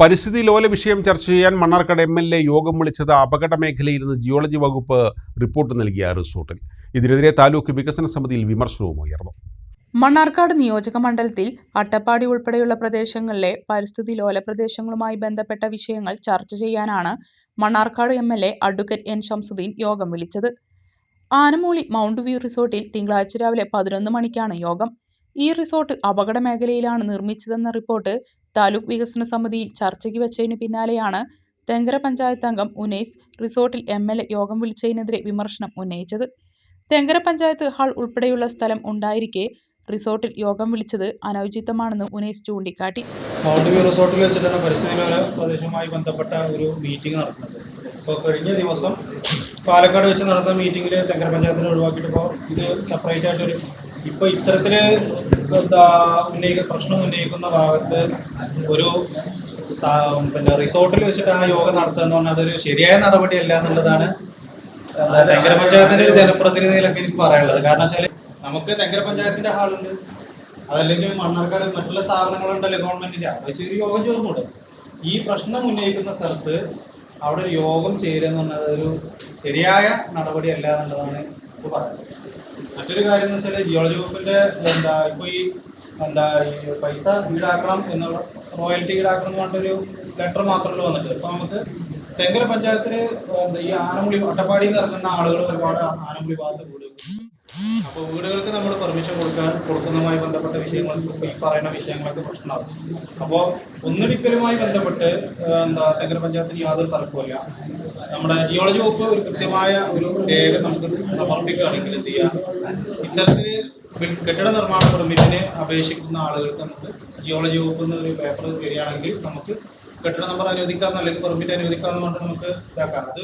പരിസ്ഥിതി ലോല വിഷയം ചർച്ച ചെയ്യാൻ മണ്ണാർക്കാട് എം എൽ എ യോഗം വിളിച്ചത് അപകട മേഖലയിൽ നിന്ന് ജിയോളജി വകുപ്പ് റിപ്പോർട്ട് നൽകിയ റിസോർട്ടിൽ. ഇതിനെതിരെ താലൂക്ക് വികസന സമിതിയിൽ വിമർശനവും ഉയർന്നു. മണ്ണാർക്കാട് നിയോജക മണ്ഡലത്തിൽ അട്ടപ്പാടി ഉൾപ്പെടെയുള്ള പ്രദേശങ്ങളിലെ പരിസ്ഥിതി ലോല പ്രദേശങ്ങളുമായി ബന്ധപ്പെട്ട വിഷയങ്ങൾ ചർച്ച ചെയ്യാനാണ് Mannarkkad M L A advocate N Shamsuddeen യോഗം വിളിച്ചത്. ആനമൂളി മൗണ്ട് വ്യൂ റിസോർട്ടിൽ തിങ്കളാഴ്ച രാവിലെ പതിനൊന്ന് മണിക്കാണ് യോഗം. ഈ റിസോർട്ട് അപകട മേഖലയിലാണ് നിർമ്മിച്ചതെന്ന റിപ്പോർട്ട് താലൂക്ക് വികസന സമിതിയിൽ ചർച്ചയ്ക്ക് വെച്ചതിന് പിന്നാലെയാണ് തെങ്കര പഞ്ചായത്ത് അംഗം ഉനൈസ് റിസോർട്ടിൽ എം എൽ എ യോഗം വിളിച്ചതിനെതിരെ വിമർശനം ഉന്നയിച്ചത്. തെങ്കര പഞ്ചായത്ത് ഹാൾ ഉൾപ്പെടെയുള്ള സ്ഥലം ഉണ്ടായിരിക്കെ റിസോർട്ടിൽ യോഗം വിളിച്ചത് അനൗചിതമാണെന്ന് ഉനൈസ് ചൂണ്ടിക്കാട്ടി. റിസോർട്ടിൽ വെച്ചിട്ടാണ് പരിസ്ഥിതി പ്രദേശവുമായി ബന്ധപ്പെട്ട ഒരു മീറ്റിംഗ് നടത്തുന്നത് ഇപ്പോൾ കഴിഞ്ഞ ദിവസം പാലക്കാട് വെച്ച് നടന്ന മീറ്റിംഗിൽ തെങ്കര പഞ്ചായത്തിനെ ഒഴിവാക്കിയിട്ട് ഇപ്പോൾ ഇത് സെപ്പറേറ്റ് ആയിട്ടൊരു ഇപ്പോൾ ഇത്തരത്തിൽ എന്താ ഉന്നയിക്ക പ്രശ്നം ഉന്നയിക്കുന്ന ഭാഗത്ത് ഒരു പിന്നെ റിസോർട്ടിൽ വെച്ചിട്ട് ആ യോഗം നടത്തുക എന്ന് പറഞ്ഞാൽ അതൊരു ശരിയായ നടപടിയല്ല എന്നുള്ളതാണ് തെങ്കര പഞ്ചായത്തിന്റെ ഒരു ജനപ്രതിനിധിയിലൊക്കെ എനിക്ക് പറയാനുള്ളത്. കാരണം വെച്ചാൽ നമുക്ക് തെങ്കര പഞ്ചായത്തിന്റെ ഹാളുണ്ട് അതല്ലെങ്കിൽ മണ്ണാർക്കാട് മറ്റുള്ള സ്ഥാപനങ്ങളുണ്ടല്ലോ ഗവൺമെന്റിന്റെ. അവിടെ ഒരു യോഗം ചേർന്നുണ്ട്. ഈ പ്രശ്നം ഉന്നയിക്കുന്ന സ്ഥലത്ത് അവിടെ ഒരു യോഗം ചേരുക എന്ന് പറഞ്ഞാൽ ഒരു ശരിയായ നടപടിയല്ല എന്നുള്ളതാണ് മറ്റൊരു കാര്യം എന്ന് വെച്ചാൽ ജിയോളജി വകുപ്പിന്റെ എന്താ ഇപ്പൊ ഈ എന്താ ഈ പൈസ ഈടാക്കണം എന്നുള്ള റോയൽറ്റി ഈടാക്കണം എന്ന് പറഞ്ഞിട്ടൊരു ലെറ്റർ മാത്രമല്ല വന്നിട്ട് ഇപ്പൊ നമുക്ക് തെങ്കര പഞ്ചായത്തിൽ ഈ ആനമുളി അട്ടപ്പാടിയിൽ നിന്ന് ഇറങ്ങുന്ന ആളുകൾ ഒരുപാട് ആനമുളി ഭാഗത്ത് വീടുകൾ അപ്പോൾ വീടുകൾക്ക് നമ്മൾ പെർമിഷൻ കൊടുക്കാൻ കൊടുക്കുന്നതുമായി ബന്ധപ്പെട്ട വിഷയങ്ങൾക്ക് ഈ പറയുന്ന വിഷയങ്ങളൊക്കെ പ്രശ്നമാകും അപ്പോൾ ഒന്നിടിക്കലുമായി ബന്ധപ്പെട്ട് എന്താ തെങ്കര പഞ്ചായത്തിന് യാതൊരു തർക്കമില്ല നമ്മുടെ ജിയോളജി വകുപ്പ് ഒരു കൃത്യമായ ഒരു രേഖ നമുക്ക് സമർപ്പിക്കുകയാണെങ്കിൽ എന്ത് ചെയ്യാം? ഇത്തരത്തിൽ കെട്ടിട നിർമ്മാണ പെർമിറ്റിന് അപേക്ഷിക്കുന്ന ആളുകൾക്ക് നമുക്ക് ജിയോളജി വകുപ്പ് നിന്ന് ഒരു പേപ്പർ തരികയാണെങ്കിൽ നമുക്ക് കെട്ടിട നമ്പർ അനുവദിക്കാമെന്നോ അല്ലെങ്കിൽ പെർമിറ്റ് അനുവദിക്കാമെന്ന് നമുക്ക് ഇതാക്കാം. അത്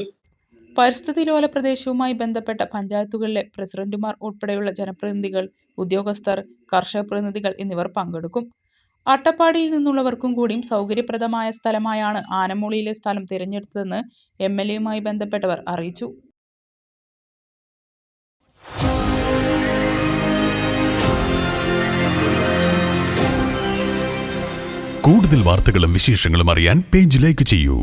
പരിസ്ഥിതി ലോല പ്രദേശവുമായി ബന്ധപ്പെട്ട പഞ്ചായത്തുകളിലെ പ്രസിഡന്റുമാർ ഉൾപ്പെടെയുള്ള ജനപ്രതിനിധികൾ ഉദ്യോഗസ്ഥർ കർഷക പ്രതിനിധികൾ എന്നിവർ പങ്കെടുക്കും. അട്ടപ്പാടിയിൽ നിന്നുള്ളവർക്കും കൂടിയും സൗകര്യപ്രദമായ സ്ഥലമായാണ് ആനമൂളിയിലെ സ്ഥലം തിരഞ്ഞെടുത്തതെന്ന് എം എൽ എയുമായി ബന്ധപ്പെട്ടവർ അറിയിച്ചു. കൂടുതൽ വാർത്തകളും വിശേഷങ്ങളും അറിയാൻ പേജ് ലൈക്ക് ചെയ്യൂ.